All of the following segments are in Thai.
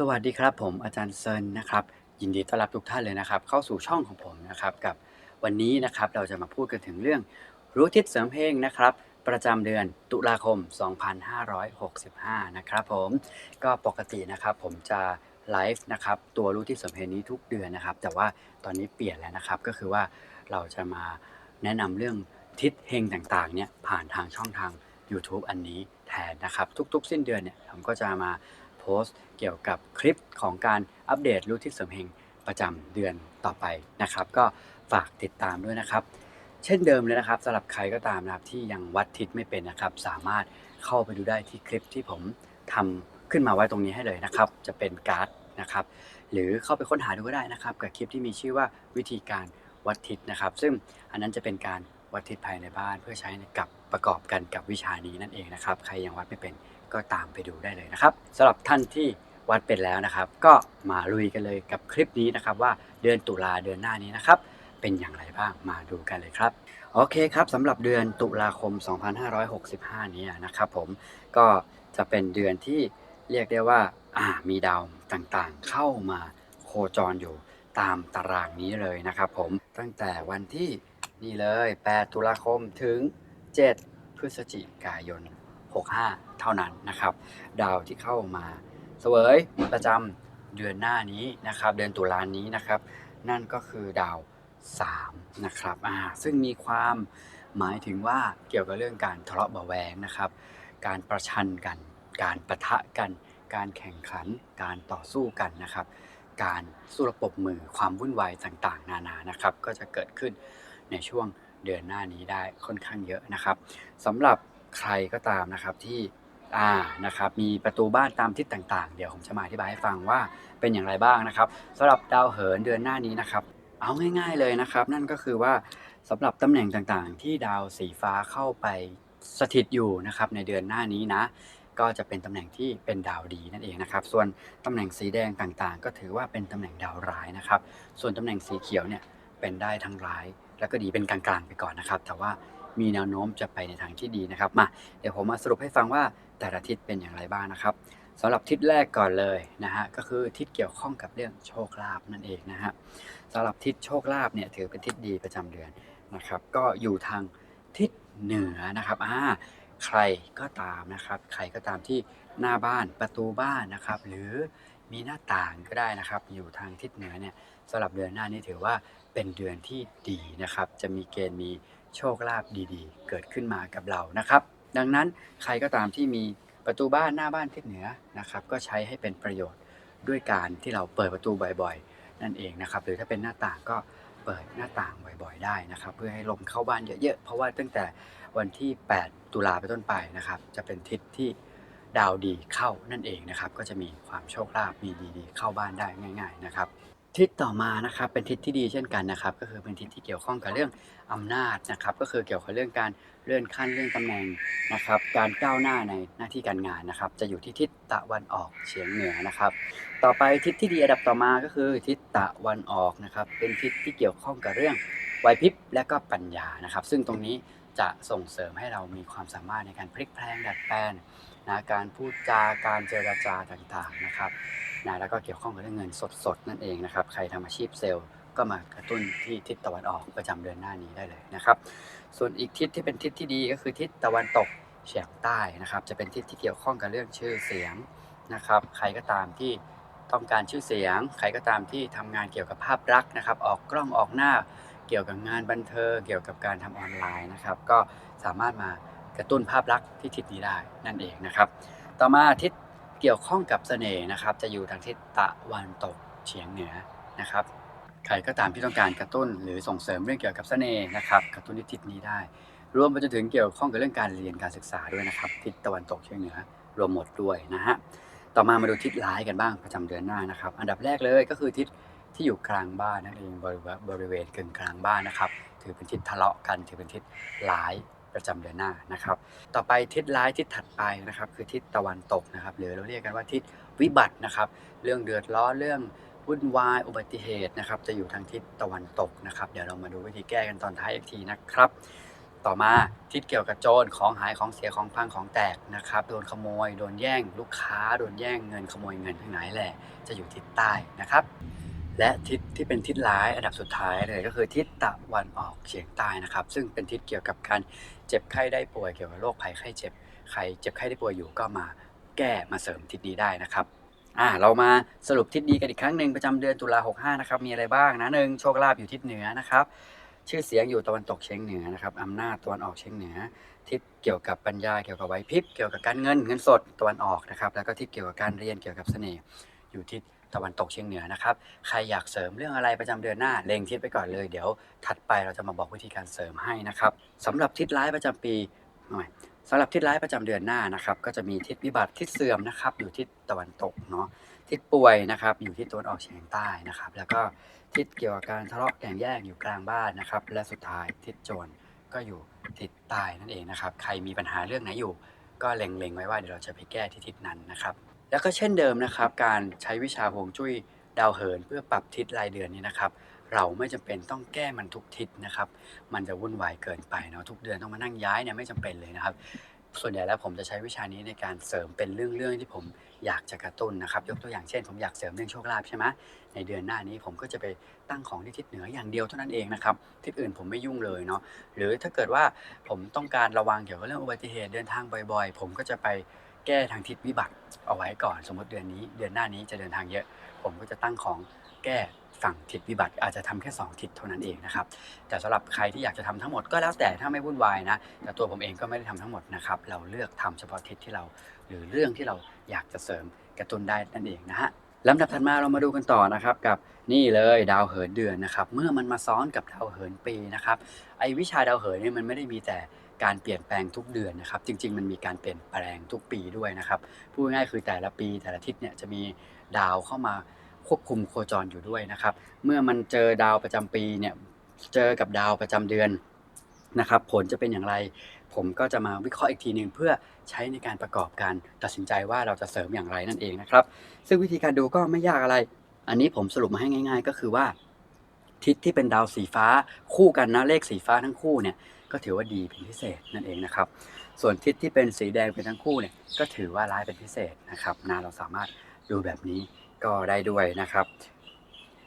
สวัสดีครับ ผมอาจารย์เซินนะครับ ยินดีต้อนรับทุกท่านเลยนะครับ เข้าสู่ช่องของผมนะครับ กับวันนี้นะครับเราจะมาพูดกันถึงเรื่องรู้ทิศเสริมเพลงนะครับ ประจำเดือนตุลาคม 2565 นะครับผมก็ปกตินะครับ ผมจะไลฟ์นะครับตัวรู้ทิศเสริมเพลงนี้ทุกเดือนนะครับ แต่ว่าตอนนี้เปลี่ยนแล้วนะครับ ก็คือว่าเราจะมาแนะนำเรื่องทิศเฮงต่างๆเนี่ยผ่านทางช่องทาง YouTube อันนี้แทนนะครับ ทุก ๆ สิ้นเดือนเนี่ยผมก็จะมา พสต์ เกี่ยวกับคลิปของการอัปเดตรู้ทิศเสริมเฮงประจำเดือนต่อไปนะครับ ก็ฝากติดตามด้วยนะครับ เช่นเดิมเลยนะครับสำหรับใครก็ตามนะครับที่ยังวัดทิศไม่เป็นนะครับ สามารถเข้าไปดูได้ที่คลิปที่ผมทำขึ้นมาไว้ตรงนี้ให้เลยนะครับ จะเป็นการ์ดนะครับ หรือเข้าไปค้นหาดูก็ได้นะครับ กับคลิปที่มีชื่อว่าวิธีการวัดทิศนะครับ ซึ่งอันนั้นจะเป็นการวัดทิศภายในบ้านเพื่อใช้กับประกอบกันกับวิชานี้นั่นเองนะครับ ใครยังวัดไม่เป็น ก็ตามไปดูได้เลยนะครับสำหรับท่านที่วัดเป็นแล้วนะครับ ก็มาลุยกันเลยกับคลิปนี้นะครับ ว่าเดือนตุลาเดือนหน้านี้นะครับ เป็นอย่างไรบ้างมาดูกันเลยครับโอเคครับสำหรับเดือนตุลาคม 2565 นี้นะครับผมก็จะเป็นเดือนที่เรียกได้ว่าามีดาวต่างๆ เข้ามาโคจรอยู่ตามตารางนี้เลยนะครับผมตั้งแต่วันที่นี่เลย 8 ตุลาคมถึง 7 พฤศจิกายน 65 เท่านั้นนะครับ ดาวที่เข้ามาเสวยประจำเดือนหน้านี้นะครับ เดือนตุลานี้นะครับ นั่นก็คือดาว3นะครับอ่าซึ่งมีความหมายถึงว่าเกี่ยวกับเรื่องการทะเลาะเบาะแวงนะครับ การประชันกัน การประทะกัน การแข่งขัน การต่อสู้กันนะครับ การสู้ระบบมือความวุ่นวายต่างๆ นานานะครับ ก็จะเกิดขึ้นในช่วงเดือนหน้านี้ได้ค่อนข้างเยอะนะครับสำหรับใครก็ตามนะครับที่ อ่านะครับมีประตูบ้านตามทิศต่างๆ เดี๋ยวผมจะมาอธิบายให้ฟังว่าเป็นอย่างไรบ้างนะครับสำหรับดาวเหินเดือนหน้านี้นะครับ เอาง่าย ๆเลยนะครับ นั่นก็คือว่าสำหรับตำแหน่งต่างๆ ที่ดาวสีฟ้าเข้าไปสถิตอยู่นะครับในเดือนหน้านี้นะ ก็จะเป็นตำแหน่งที่เป็นดาวดีนั่นเองนะครับ ส่วนตำแหน่งสีแดงต่างๆ ก็ถือว่าเป็นตำแหน่งดาวร้ายนะครับ ส่วนตำแหน่งสีเขียวเนี่ยเป็นได้ทั้งร้าย แล้วก็ดีเป็นกลางๆไปก่อนนะครับ แต่ว่ามีแนวโน้มจะไปในทางที่ดีนะครับมาเดี๋ยวผมมาสรุปให้ฟังว่า แต่ละทิศเป็นอย่างไรบ้างนะครับสำหรับทิศแรกก่อนเลยนะฮะก็คือทิศเกี่ยวข้องกับเรื่องโชคลาภนั่นเองนะฮะสำหรับทิศโชคลาภเนี่ยถือเป็นทิศดีประจำเดือนนะครับ ก็อยู่ทางทิศเหนือนะครับอ่าใครก็ตามนะครับ ใครก็ตามที่หน้าบ้านประตูบ้านนะครับ หรือมีหน้าต่างก็ได้นะครับ อยู่ทางทิศเหนือเนี่ยสำหรับเดือนหน้านี้ถือว่าเป็นเดือนที่ดีนะครับ จะมีเกณฑ์มีโชคลาภดีๆ เกิดขึ้นมากับเรานะครับ ดังนั้นใครก็ตามที่มีประตูบ้านหน้าบ้านทิศเหนือนะครับก็ใช้ให้เป็นประโยชน์ด้วยการที่เราเปิดประตูบ่อยๆ นั่นเองนะครับหรือถ้าเป็นหน้าต่างก็เปิดหน้าต่างบ่อยๆ ได้นะครับ เพื่อให้ลมเข้าบ้านเยอะๆ เพราะว่าตั้งแต่วันที่ 8 ตุลาไปต้นไปนะครับ จะเป็นทิศที่ดาวดีเข้านั่นเองนะครับ ก็จะมีความโชคลาภมีดีๆ เข้าบ้านได้ง่าย ๆนะครับ ทิศต่อมานะครับเป็นทิศที่ดีเช่นกันนะครับ ก็คือเป็นทิศที่เกี่ยวข้องกับเรื่องอำนาจนะครับ ก็คือเกี่ยวกับเรื่องการเลื่อนขั้นเลื่อนตำแหน่งนะครับ การก้าวหน้าในหน้าที่การงานนะครับ จะอยู่ที่ทิศตะวันออกเฉียงเหนือนะครับ ต่อไปทิศที่ดีอันดับต่อมาก็คือทิศตะวันออกนะครับ เป็นทิศที่เกี่ยวข้องกับเรื่องไหวพริบและก็ปัญญานะครับ ซึ่งตรงนี้จะส่งเสริมให้เรามีความสามารถในการพลิกแพลงดัดแปลงนะการพูดจาการเจรจาต่างๆนะครับ นะแล้วก็เกี่ยวข้องกับเรื่องเงินสดๆ นั่นเองนะครับ ใครทำอาชีพเซลล์ก็มากระตุ้นที่ทิศตะวันออกประจำเดือนหน้านี้ได้เลยนะครับ ส่วนอีกทิศที่เป็นทิศที่ดีก็คือทิศตะวันตกเฉียงใต้นะครับ จะเป็นทิศที่เกี่ยวข้องกับเรื่องชื่อเสียงนะครับ ใครก็ตามที่ต้องการชื่อเสียง ใครก็ตามที่ทำงานเกี่ยวกับภาพลักษณ์นะครับ ออกกล้องออกหน้า เกี่ยวกับงานบันเทิง เกี่ยวกับการทำออนไลน์นะครับ ก็สามารถมากระตุ้นภาพลักษณ์ที่ทิศนี้ได้นั่นเองนะครับ ต่อมาทิศ เกี่ยวข้องกับเสน่ห์นะครับ จะอยู่ทางทิศตะวันตกเฉียงเหนือนะครับ ใครก็ตามที่ต้องการกระตุ้น หรือส่งเสริมเรื่องเกี่ยวกับเสน่ห์นะครับ กระตุ้นทิศนี้ได้ รวมไปจนถึงเกี่ยวข้องกับเรื่องการเรียนการศึกษาด้วยนะครับ ทิศตะวันตกเฉียงเหนือ รวมหมดด้วยนะฮะ ต่อมามาดูทิศร้ายกันบ้างประจำเดือนหน้านะครับ อันดับแรกเลยก็คือทิศที่อยู่กลางบ้านนั่นเองบริเวณบริเวณกึ่งกลางบ้านนะครับ ถือเป็นทิศทะเลาะกัน ถือเป็นทิศร้าย ประจำเดือนหน้านะครับ ต่อไปทิศร้ายทิศถัดไปนะครับคือทิศตะวันตกนะครับ หรือเราเรียกกันว่าทิศวิบัตินะครับ เรื่องเดือดร้อนเรื่องวุ่นวายอุบัติเหตุนะครับ จะอยู่ทางทิศตะวันตกนะครับ เดี๋ยวเรามาดูวิธีแก้กันตอนท้ายอีกทีนะครับ ต่อมาทิศเกี่ยวกับโจรของหายของเสียของพังของแตกนะครับ โดนขโมย โดนแย่งลูกค้า โดนแย่งเงินขโมยเงินทั้งหลายแหละจะอยู่ทิศใต้นะครับและทิศที่เป็นทิศร้ายอันดับสุดท้ายเลยก็คือทิศตะวันออกเฉียงใต้นะครับ ซึ่งเป็นทิศเกี่ยวกับการ เจ็บไข้ได้ป่วยเกี่ยวกับโรคภัยไข้เจ็บใครเจ็บไข้ได้ป่วยอยู่ก็มาแก้มาเสริมทิศนี้ได้นะครับอ่าเรามาสรุปทิศดีกันอีกครั้งหนึ่งประจำเดือนตุลา65นะครับมีอะไรบ้างนะหนึ่งโชคลาภอยู่ทิศเหนือนะครับ ชื่อเสียงอยู่ตะวันตกเฉียงเหนือนะครับอำนาจตะวันออกเฉียงเหนือ ทิศเกี่ยวกับปัญญาเกี่ยวกับไหวพริบเกี่ยวกับการเงินเงินสดตะวันออกนะครับแล้วก็ทิศเกี่ยวกับการเรียนเกี่ยวกับเสน่ห์อยู่ทิศ ตะวันตกเฉียงเหนือนะครับ ใครอยากเสริมเรื่องอะไรประจำเดือนหน้าเล็งทิศไปก่อนเลย เดี๋ยวถัดไปเราจะมาบอกวิธีการเสริมให้นะครับสำหรับทิศร้ายประจำปีหน่อยสำหรับทิศร้ายประจำเดือนหน้านะครับก็จะมีทิศวิบัติทิศเสื่อมนะครับอยู่ทิศตะวันตกเนาะทิศป่วยนะครับอยู่ทิศตะวันออกเฉียงใต้นะครับ แล้วก็ทิศเกี่ยวกับการทะเลาะแข่งแย่งอยู่กลางบ้านนะครับ และสุดท้ายทิศโจรก็อยู่ทิศใต้นั่นเองนะครับ ใครมีปัญหาเรื่องไหนอยู่ ก็เล็งๆไว้ว่าเดี๋ยวเราจะไปแก้ที่ทิศนั้นนะครับ แล้วก็เช่นเดิมนะครับ การใช้วิชาฮวงจุ้ยดาวเหิน เพื่อปรับทิศรายเดือนนี้นะครับ เราไม่จำเป็นต้องแก้มันทุกทิศนะครับ มันจะวุ่นวายเกินไปเนาะทุกเดือนต้องมานั่งย้ายเนี่ยไม่จำเป็นเลยนะครับ ส่วนใหญ่แล้วผมจะใช้วิชานี้ในการเสริมเป็นเรื่องๆที่ผมอยากจะกระตุ้นนะครับ ยกตัวอย่างเช่น ผมอยากเสริมเรื่องโชคลาภใช่ไหมในเดือนหน้านี้ผมก็จะไปตั้งของที่ทิศเหนืออย่างเดียวเท่านั้นเองนะครับทิศอื่นผมไม่ยุ่งเลยเนาะหรือถ้าเกิดว่าผมต้องการระวังเกี่ยวกับเรื่องอุบัติเหตุเดินทางบ่อย ๆ ผมก็จะไป แก้ทางทิศวิบัติเอาไว้ก่อนสมมติเดือนนี้ เดือนหน้านี้จะเดินทางเยอะ ผมก็จะตั้งของแก้ฝั่งทิศวิบัติอาจจะทำแค่ 2 ทิศเท่านั้นเองนะครับแต่สำหรับใครที่อยากจะทำทั้งหมดก็แล้วแต่ถ้าไม่วุ่นวายนะแต่ตัวผมเองก็ไม่ได้ทำทั้งหมดนะครับเราเลือกทำเฉพาะทิศที่เรา หรือเรื่องที่เราอยากจะเสริมกระตุ้นได้นั่นเองนะฮะลำดับถัดมาเรามาดูกันต่อนะครับกับนี่เลยดาวเหินเดือนนะครับเมื่อมันมาซ้อนกับดาวเหินปีนะครับไอวิชาดาวเหินเนี่ยมันไม่ได้มีแต่ การเปลี่ยนแปลงทุกเดือนนะครับ จริง ๆ มันมีการเปลี่ยนแปลงทุกปีด้วยนะครับพูดง่ายๆคือแต่ละปีแต่ละทิศเนี่ยจะมีดาวเข้ามาควบคุมโคจรอยู่ด้วยนะครับ เมื่อมันเจอดาวประจำปีเนี่ยเจอกับดาวประจำเดือนนะครับ ผลจะเป็นอย่างไร ผมก็จะมาวิเคราะห์อีกทีหนึ่งเพื่อใช้ในการประกอบการตัดสินใจว่าเราจะเสริมอย่างไรนั่นเองนะครับ ซึ่งวิธีการดูก็ไม่ยากอะไร อันนี้ผมสรุปมาให้ง่าย ๆ ก็คือว่า ทิศที่เป็นดาวสีฟ้าคู่กันนะเลขสีฟ้าทั้งคู่เนี่ย ก็ถือว่าดีเป็นพิเศษนั่นเองนะครับ ส่วนทิศที่เป็นสีแดงเป็นทั้งคู่เนี่ยก็ถือว่าร้ายเป็นพิเศษนะครับนะเราสามารถดูแบบนี้ก็ได้ด้วยนะครับ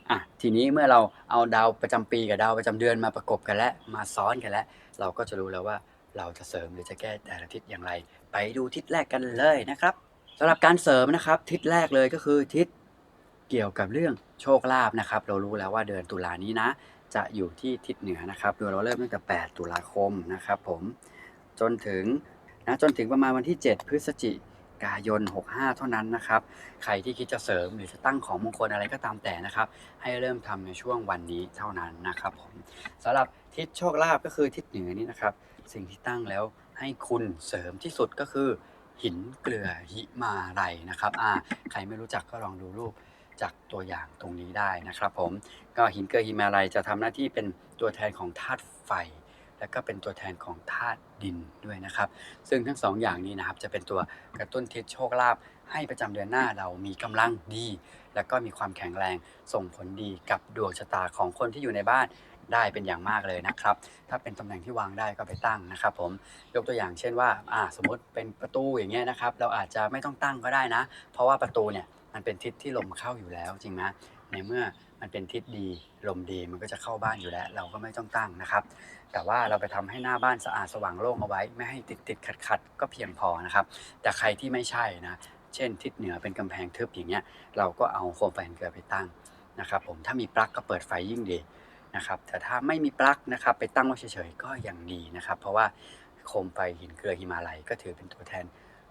อะทีนี้เมื่อเราเอาดาวประจำปีกับดาวประจำเดือนมาประกบกันและมาซ้อนกันแล้ว เราก็จะรู้แล้วว่าเราจะเสริมหรือจะแก้แต่ละทิศอย่างไร ไปดูทิศแรกกันเลยนะครับสำหรับการเสริมนะครับ ทิศแรกเลยก็คือทิศเกี่ยวกับเรื่องโชคลาภนะครับ เรารู้แล้วว่าเดือนตุลานี้นะ จะอยู่ที่ทิศเหนือนะครับ โดยเราเริ่มตั้งแต่ 8 ตุลาคมนะครับผม จนถึงนะจนถึงประมาณวันที่ 7 พฤศจิกายน 65 เท่านั้นนะครับ ใครที่คิดจะเสริมหรือจะตั้งของมงคลอะไรก็ตามแต่นะครับ ให้เริ่มทำในช่วงวันนี้เท่านั้นนะครับผมสำหรับทิศโชคลาภก็คือทิศเหนือนี่นะครับ สิ่งที่ตั้งแล้วให้คุณเสริมที่สุดก็คือหินเกลือหิมาลัยนะครับอ่าใครไม่รู้จักก็ลองดูรูป จากตัวอย่างตรงนี้ได้นะครับผมก็หินเกลือหิมาลัยจะทำหน้าที่เป็นตัวแทนของธาตุไฟ และก็เป็นตัวแทนของธาตุดินด้วยนะครับ ซึ่งทั้งสองอย่างนี้นะครับจะเป็นตัวกระตุ้นทิศโชคลาภให้ประจำเดือนหน้าเรามีกำลังดี แล้วก็มีความแข็งแรงส่งผลดีกับดวงชะตาของคนที่อยู่ในบ้านได้เป็นอย่างมากเลยนะครับ ถ้าเป็นตำแหน่งที่วางได้ก็ไปตั้งนะครับ ผม ยกตัวอย่างเช่นว่า สมมติเป็นประตูอย่างเงี้ยนะครับ เราอาจจะไม่ต้องตั้งก็ได้นะ เพราะว่าประตูเนี่ย มันเป็นทิศที่ลมเข้าอยู่แล้วจริงไหมในเมื่อมันเป็นทิศดีลมดีมันก็จะเข้าบ้านอยู่แล้ว เราก็ไม่ต้องตั้งนะครับ แต่ว่าเราไปทำให้หน้าบ้านสะอาดสว่างโล่งเอาไว้ ไม่ให้ติดติดขัดขัดก็เพียงพอนะครับ แต่ใครที่ไม่ใช่นะ เช่น ทิศเหนือเป็นกำแพงทึบอย่างเงี้ยเราก็เอาโคมไฟหินเกลือไปตั้งนะครับผมถ้ามีปลั๊กก็เปิดไฟยิ่งดีนะครับแต่ถ้าไม่มีปลั๊กนะครับไปตั้งไว้เฉยๆก็ยังดีนะครับ เพราะว่าโคมไฟหินเกลือหิมาลัยก็ถือเป็นตัวแทน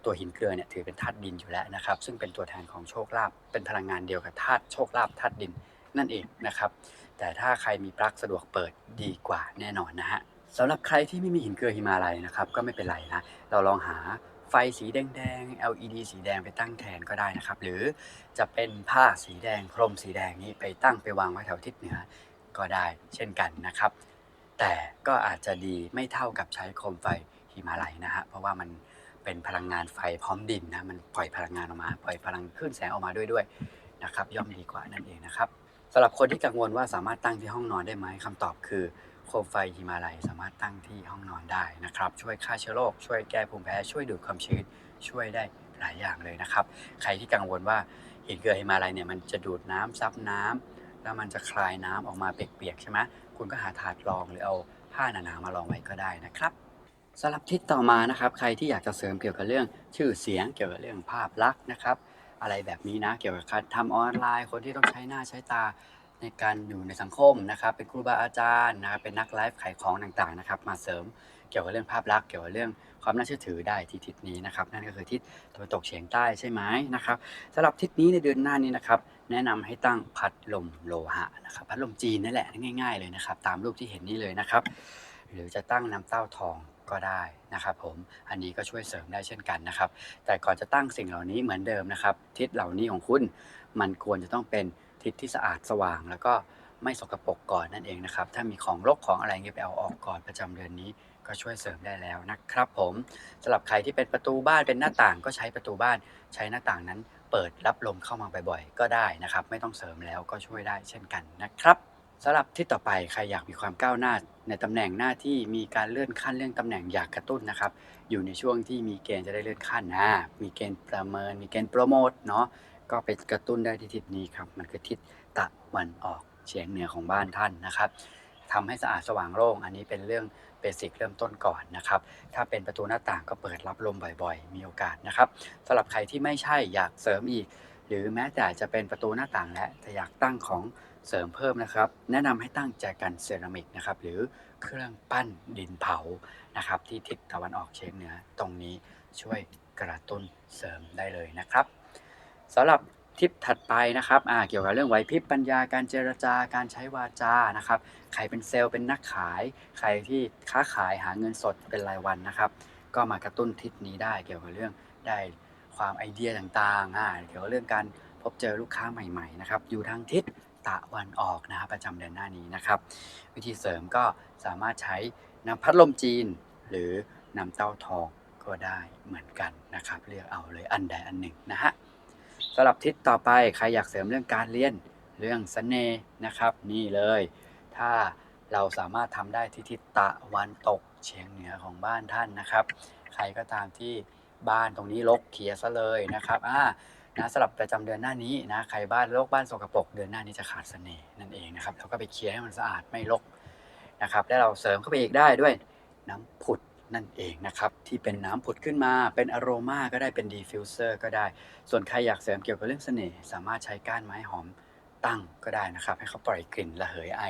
ตัวหินเกลือเนี่ยถือเป็นธาตุดินอยู่แล้วนะครับ ซึ่งเป็นตัวแทนของโชคลาภเป็นพลังงานเดียวกับธาตุโชคลาภธาตุดินนั่นเองนะครับ แต่ถ้าใครมีปลั๊กสะดวกเปิดดีกว่าแน่นอนนะฮะสำหรับใครที่ไม่มีหินเกลือหิมาลัยนะครับ ก็ไม่เป็นไรนะเราลองหาไฟสีแดงๆ LED สีแดงไปตั้งแทนก็ได้นะครับ หรือจะเป็นผ้าสีแดงพรมสีแดงนี้ไปตั้งไปวางไว้แถวทิศเหนือก็ได้เช่นกันนะครับ แต่ก็อาจจะดีไม่เท่ากับใช้โคมไฟหิมาลัยนะฮะเพราะว่ามัน เป็นพลังงานไฟพร้อมดินนะมันปล่อยพลังงานออกมา ปล่อยพลังคลื่นแสงออกมาด้วยด้วยนะครับ ย่อมดีกว่านั่นเองนะครับสำหรับคนที่กังวลว่าสามารถตั้งที่ห้องนอนได้ไหมคำตอบคือโคมไฟฮิมาลัยสามารถตั้งที่ห้องนอนได้นะครับ ช่วยฆ่าเชื้อโรคช่วยแก้ภูมิแพ้ช่วยดูดความชื้นช่วยได้หลายอย่างเลยนะครับ ใครที่กังวลว่าหินเกลือฮิมาลัยเนี่ยมันจะดูดน้ำซับน้ำแล้วมันจะคลายน้ำออกมาเปียกๆใช่ไหมคุณก็หาถาดรองหรือเอาผ้าหนาๆมารองไว้ก็ได้นะครับ สำหรับทิศต่อมานะครับ ใครที่อยากจะเสริมเกี่ยวกับเรื่องชื่อเสียงเกี่ยวกับเรื่องภาพลักษณ์นะครับ อะไรแบบนี้นะเกี่ยวกับการทำออนไลน์ คนที่ต้องใช้หน้าใช้ตาในการอยู่ในสังคมนะครับ เป็นครูบาอาจารย์นะครับเป็นนักไลฟ์ขายของต่างๆนะครับ มาเสริมเกี่ยวกับเรื่องภาพลักษณ์เกี่ยวกับเรื่องความน่าเชื่อถือได้ที่ทิศนี้นะครับ นั่นก็คือทิศตะวันตกเฉียงใต้ใช่ไหมนะครับสำหรับทิศนี้ในเดือนหน้านี้นะครับแนะนำให้ตั้งพัดลมโลหะนะครับพัดลมจีนนั่นแหละง่าย ๆ เลยนะครับ ตามรูปที่เห็นนี่เลยนะครับ หรือจะตั้งน้ำเต้าทอง ก็ได้นะครับผมอันนี้ก็ช่วยเสริมได้เช่นกันนะครับ แต่ก่อนจะตั้งสิ่งเหล่านี้เหมือนเดิมนะครับ ทิศเหล่านี้ของคุณมันควรจะต้องเป็นทิศที่สะอาดสว่าง แล้วก็ไม่สกปรกก่อนนั่นเองนะครับ ถ้ามีของรกของอะไรเงี้ยไปเอาออกก่อนประจำเดือนนี้ก็ช่วยเสริมได้แล้วนะครับผมสำหรับใครที่เป็นประตูบ้านเป็นหน้าต่างก็ใช้ประตูบ้านใช้หน้าต่างนั้น เปิดรับลมเข้ามาบ่อยๆ ก็ได้นะครับ ไม่ต้องเสริมแล้วก็ช่วยได้เช่นกันนะครับ สำหรับที่ต่อไปใครอยากมีความก้าวหน้าในตำแหน่งหน้าที่มีการเลื่อนขั้นเรื่องตำแหน่งอยากกระตุ้นนะครับ อยู่ในช่วงที่มีเกณฑ์จะได้เลื่อนขั้นนะมีเกณฑ์ประเมิน มีเกณฑ์โปรโมทเนาะก็ไปกระตุ้นได้ที่ทิศนี้ครับ มันคือทิศตะวันออกเฉียงเหนือของบ้านท่านนะครับทำให้สะอาดสว่างโล่งอันนี้เป็นเรื่องเบสิกเริ่มต้นก่อนนะครับ ถ้าเป็นประตูหน้าต่างก็เปิดรับลมบ่อยๆ มีโอกาสนะครับสำหรับใครที่ไม่ใช่อยากเสริมอีก หรือแม้แต่จะเป็นประตูหน้าต่างและแต่อยากตั้งของ เสริมเพิ่มนะครับ แนะนำให้ตั้งแจกันเซรามิกนะครับ หรือเครื่องปั้นดินเผานะครับ ที่ทิศตะวันออกเฉียงเหนือตรงนี้ช่วยกระตุ้นเสริมได้เลยนะครับสำหรับทิปถัดไปนะครับเกี่ยวกับเรื่องไหวพริบปัญญาการเจรจาการใช้วาจานะครับ ใครเป็นเซลล์เป็นนักขาย ใครที่ค้าขายหาเงินสดเป็นรายวันนะครับ ก็มากระตุ้นทิศนี้ได้เกี่ยวกับเรื่องได้ความไอเดียต่างๆเกี่ยวกับเรื่องการพบเจอลูกค้าใหม่ๆนะครับ อยู่ทางทิศ ตะวันออกนะครับประจำเดือนหน้านี้นะครับ วิธีเสริมก็สามารถใช้น้ำพัดลมจีน หรือน้ำเต้าทองก็ได้เหมือนกันนะครับเลือกเอาเลยอันใดอันหนึ่งนะฮะสำหรับทิศต่อไปใครอยากเสริมเรื่องการเรียนเรื่องเสน่ห์นะครับ นี่เลย ถ้าเราสามารถทำได้ที่ทิศตะวันตกเฉียงเหนือของบ้านท่านนะครับ ใครก็ตามที่บ้านตรงนี้รกเคลียซะเลยนะครับอ่า นะสำหรับประจำเดือนหน้านี้นะใครบ้านโรกบ้านสกปรกเดือนหน้านี้จะขาดเสน่ห์นั่นเองนะครับเราก็ไปเคลียร์ให้มันสะอาดไม่รกนะครับและเราเสริมเข้าไปอีกได้ด้วยน้ำผุดนั่นเองนะครับที่เป็นน้ำผุดขึ้นมาเป็นอโรมาก็ได้เป็นดีฟิวเซอร์ก็ได้ ส่วนใครอยากเสริมเกี่ยวกับเรื่องเสน่ห์สามารถใช้ก้านไม้หอมตั้งก็ได้นะครับ ให้เขาปล่อยกลิ่นระเหยไอ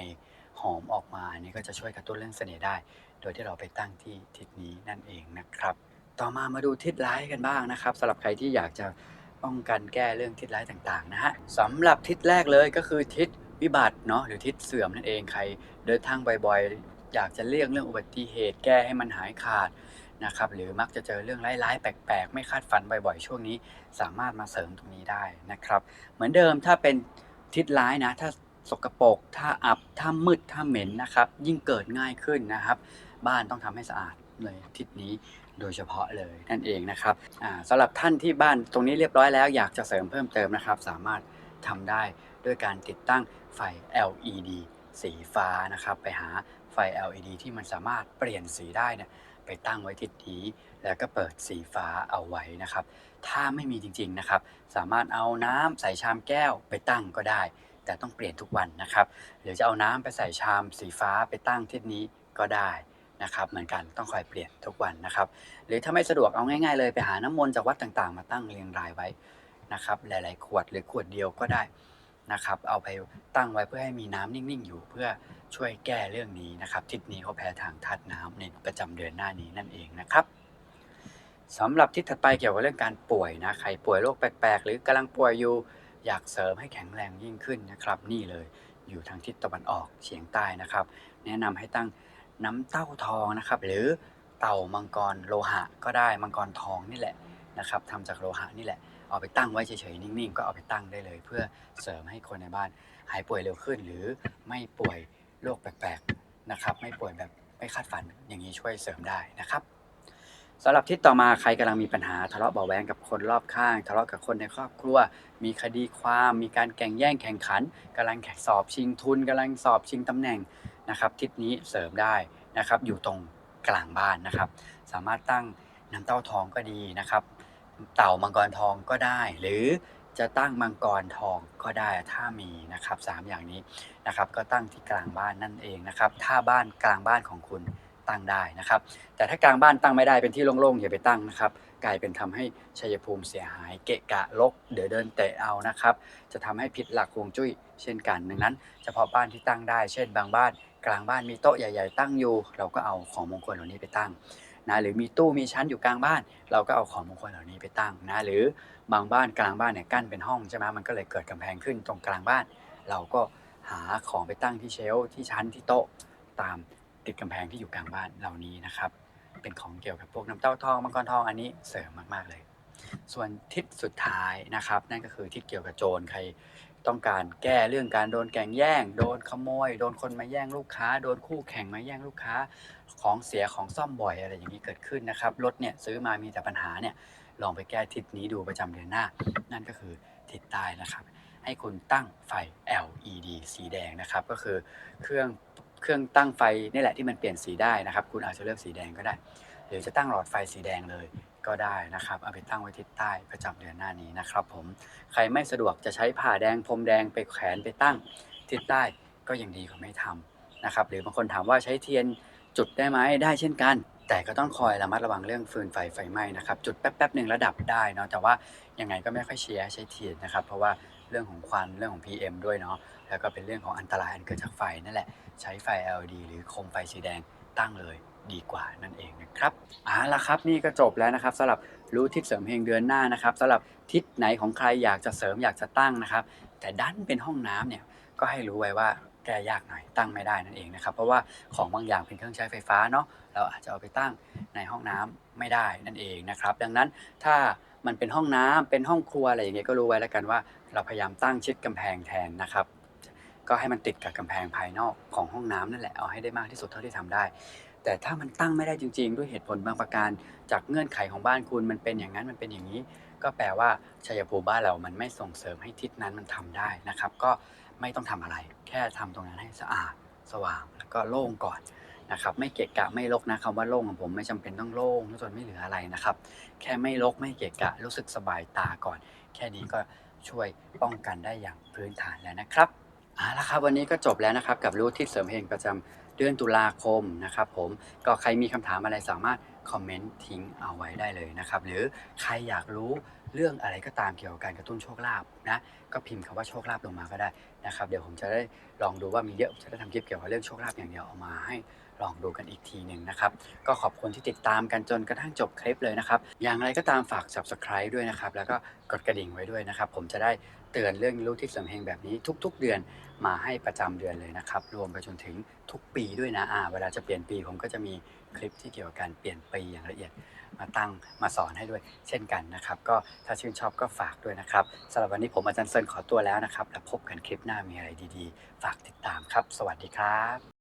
หอมออกมาอันนี้ก็จะช่วยกระตุ้นเรื่องเสน่ห์ได้ โดยที่เราไปตั้งที่ทิศนี้นั่นเองนะครับ ต่อมามาดูทิศร้ายกันบ้างนะครับสำหรับใครที่อยากจะ ป้องกันแก้เรื่องทิศร้ายต่างๆนะฮะสำหรับทิศแรกเลยก็คือทิศวิบัติเนาะหรือทิศเสื่อมนั่นเองใครเดินทางบ่อยๆ อยากจะเลี่ยงเรื่องอุบัติเหตุแก้ให้มันหายขาดนะครับหรือมักจะเจอเรื่องร้ายๆ แปลกๆ ไม่คาดฝันบ่อยๆ ช่วงนี้ สามารถมาเสริมตรงนี้ได้นะครับ เหมือนเดิมถ้าเป็นทิศร้ายนะถ้าสกปรกถ้าอับถ้ามืดถ้าเหม็นนะครับยิ่งเกิดง่ายขึ้นนะครับ บ้านต้องทำให้สะอาดเลยทิศนี้ โดยเฉพาะเลยนั่นเองนะครับอ่าสำหรับท่านที่บ้านตรงนี้เรียบร้อยแล้วอยากจะเสริมเพิ่มเติมนะครับ สามารถทำได้ด้วยการติดตั้งไฟ LED สีฟ้านะครับ ไปหาไฟ LED ที่มันสามารถเปลี่ยนสีได้เนี่ยไปตั้งไว้ทิศนี้ แล้วก็เปิดสีฟ้าเอาไว้นะครับ ถ้าไม่มีจริงๆนะครับ สามารถเอาน้ำใส่ชามแก้วไปตั้งก็ได้ แต่ต้องเปลี่ยนทุกวันนะครับหรือจะเอาน้ำไปใส่ชามสีฟ้าไปตั้งทิศนี้ก็ได้ นะครับเหมือนกันต้องคอยเปลี่ยนทุกวันนะครับ หรือถ้าไม่สะดวกเอาง่าย ๆ เลยไปหาน้ำมนต์จากวัดต่างๆ มาตั้งเรียงรายไว้นะครับ หลาย ๆ ขวดหรือขวดเดียวก็ได้นะครับ เอาไปตั้งไว้เพื่อให้มีน้ำนิ่ง ๆ อยู่เพื่อช่วยแก้เรื่องนี้นะครับ ทิศนี้เขาแพ้ทางธาตุน้ำในประจำเดือนหน้านี้นั่นเองนะครับสำหรับทิศถัดไปเกี่ยวกับเรื่องการป่วยนะใครป่วยโรคแปลก ๆ หรือกำลังป่วยอยู่อยากเสริมให้แข็งแรงยิ่งขึ้นนะครับ นี่เลยอยู่ทางทิศตะวันออกเฉียงใต้นะครับ แนะนำให้ตั้ง น้ำเต้าทองนะครับ หรือเต่ามังกรโลหะก็ได้มังกรทองนี่แหละนะครับทำจากโลหะนี่แหละ เอาไปตั้งไว้เฉยๆนิ่งๆ ก็เอาไปตั้งได้เลย เพื่อเสริมให้คนในบ้านหายป่วยเร็วขึ้น หรือไม่ป่วยโรคแปลกๆนะครับ ไม่ป่วยแบบไม่คาดฝันอย่างนี้ช่วยเสริมได้นะครับสำหรับทิศต่อมาใครกำลังมีปัญหาทะเลาะเบาแวงกับคนรอบข้าง ทะเลาะกับคนในครอบครัว มีคดีความ มีการแข่งแย่งแข่งขันกำลังสอบชิงทุนกำลังสอบชิงตำแหน่ง นะครับทิศนี้เสริมได้นะครับอยู่ตรงกลางบ้านนะครับ สามารถตั้งน้ำเต้าทองก็ดีนะครับ เต่ามังกรทองก็ได้ หรือจะตั้งมังกรทองก็ได้ถ้ามีนะครับสามอย่างนี้นะครับ ก็ตั้งที่กลางบ้านนั่นเองนะครับ ถ้าบ้านกลางบ้านของคุณตั้งได้นะครับ แต่ถ้ากลางบ้านตั้งไม่ได้เป็นที่โล่งๆอย่าไปตั้งนะครับ กลายเป็นทำให้ชัยภูมิเสียหายเกะกะลกเดี๋ยวเดินเตะเอานะครับ จะทำให้ผิดหลักฮวงจุ้ยเช่นกันดังนั้น เฉพาะบ้านที่ตั้งได้ เช่นบางบ้าน กลางบ้านมีโต๊ะใหญ่ ๆ ตั้งอยู่ เราก็เอาของมงคลเหล่านี้ไปตั้งนะหรือมีตู้มีชั้นอยู่กลางบ้าน เราก็เอาของมงคลเหล่านี้ไปตั้งนะหรือบางบ้านกลางบ้านเนี่ยกั้นเป็นห้องใช่ไหมมันก็เลยเกิดกำแพงขึ้นตรงกลางบ้าน เราก็หาของไปตั้งที่เชลที่ชั้นที่โต๊ะตามติดกำแพงที่อยู่กลางบ้านเหล่านี้นะครับเป็นของเกี่ยวกับพวกน้ำเต้าทองมังกรทองอันนี้เสริมมากๆเลย ส่วนทิศสุดท้ายนะครับ นั่นก็คือทิศเกี่ยวกับโจรใคร ต้องการแก้เรื่องการโดนแก่งแย่ง โดนขโมย โดนคนมาแย่งลูกค้า โดนคู่แข่งมาแย่งลูกค้า ของเสียของซ่อมบ่อยอะไรอย่างนี้เกิดขึ้นนะครับ รถเนี่ยซื้อมามีแต่ปัญหาเนี่ย ลองไปแก้ทิศนี้ดูประจำเดือนหน้า นั่นก็คือทิศใต้นะครับ ให้คุณตั้งไฟ LED สีแดงนะครับ ก็คือเครื่องเครื่องตั้งไฟนี่แหละที่มันเปลี่ยนสีได้นะครับ คุณอาจจะเลือกสีแดงก็ได้ หรือจะตั้งหลอดไฟสีแดงเลย ก็ได้นะครับเอาไปตั้งไว้ทิศใต้ประจำเดือนหน้านี้นะครับผมใครไม่สะดวกจะใช้ผ้าแดงพรมแดงไปแขวนไปตั้งทิศใต้ก็ยังดีกว่าไม่ทำนะครับหรือบางคนถามว่าใช้เทียนจุดได้ไหมได้เช่นกัน แต่ก็ต้องคอยระมัดระวังเรื่องฟืนไฟไฟไหม้นะครับจุดแป๊บๆหนึ่งระดับได้เนาะแต่ว่ายังไงก็ไม่ค่อยเชียร์ให้ใช้เทียนนะครับเพราะว่าเรื่องของควันเรื่องของ PM ด้วยเนาะแล้วก็เป็นเรื่องของอันตรายอันเกิดจากไฟนั่นแหละใช้ไฟ LED หรือโคมไฟสีแดงตั้งเลย ดีกว่านั่นเองนะครับเอาละครับนี่ก็จบแล้วนะครับสำหรับรู้ทิศเสริมเฮงเดือนหน้านะครับสำหรับทิศไหนของใครอยากจะเสริมอยากจะตั้งนะครับ แต่ดันเป็นห้องน้ำเนี่ยก็ให้รู้ไว้ว่าแก้ยากหน่อยตั้งไม่ได้นั่นเองนะครับ เพราะว่าของบางอย่างเป็นเครื่องใช้ไฟฟ้าเนาะเราอาจจะเอาไปตั้งในห้องน้ำไม่ได้นั่นเองนะครับ ดังนั้นถ้ามันเป็นห้องน้ำเป็นห้องครัวอะไรอย่างเงี้ยก็รู้ไว้แล้วกันว่า เราพยายามตั้งชิดกำแพงแทนนะครับ ก็ให้มันติดกับกำแพงภายนอกของห้องน้ำนั่นแหละเอาให้ได้มากที่สุดเท่าที่ทำได้ แต่ถ้ามันตั้งไม่ได้จริง ๆ ด้วยเหตุผลบางประการ จากเงื่อนไขของบ้านคุณมันเป็นอย่างนั้นมันเป็นอย่างนี้ ก็แปลว่าชัยภูมิบ้านเรามันไม่ส่งเสริมให้ทิศนั้นมันทำได้นะครับ ก็ไม่ต้องทำอะไร แค่ทำตรงนั้นให้สะอาดสว่างแล้วก็โล่งก่อนนะครับไม่เกะกะไม่รกนะคำว่าโล่งของผมไม่จำเป็นต้องโล่งจนไม่เหลืออะไรนะครับ แค่ไม่รกไม่เกะกะรู้สึกสบายตาก่อน แค่นี้ก็ช่วยป้องกันได้อย่างพื้นฐานแล้วนะครับเอาละครับวันนี้ก็จบแล้วนะครับกับรู้ทิศเสริมเฮงประจำ เดือนตุลาคมนะครับผมก็ใครมีคำถามอะไรสามารถคอมเมนต์ทิ้งเอาไว้ได้เลยนะครับ หรือใครอยากรู้เรื่องอะไรก็ตามเกี่ยวกับการกระตุ้นโชคลาภนะก็พิมพ์คำว่าโชคลาภลงมาก็ได้นะครับ เดี๋ยวผมจะได้ลองดูว่ามีเยอะจะได้ทำคลิปเกี่ยวกับเรื่องโชคลาภอย่างเดียวออกมาให้ ลองดูกันอีกทีหนึ่งนะครับ ก็ขอบคุณที่ติดตามกันจนกระทั่งจบคลิปเลยนะครับ อย่างไรก็ตามฝาก subscribe ด้วยนะครับ แล้วก็กดกระดิ่งไว้ด้วยนะครับ ผมจะได้เตือนเรื่องรู้ทิศเสริมเฮงแบบนี้ทุก ๆ เดือนมาให้ประจำเดือนเลยนะครับ รวมไปจนถึงทุกปีด้วยนะอ่าเวลาจะเปลี่ยนปีผมก็จะมีคลิปที่เกี่ยวกับการเปลี่ยนปีอย่างละเอียดมาตั้งมาสอนให้ด้วยเช่นกันนะครับ ก็ถ้าชื่นชอบก็ฝากด้วยนะครับสำหรับวันนี้ผมอาจารย์เซินขอตัวแล้วนะครับ แล้วพบกันคลิปหน้ามีอะไรดีๆ ฝากติดตามครับ สวัสดีครับ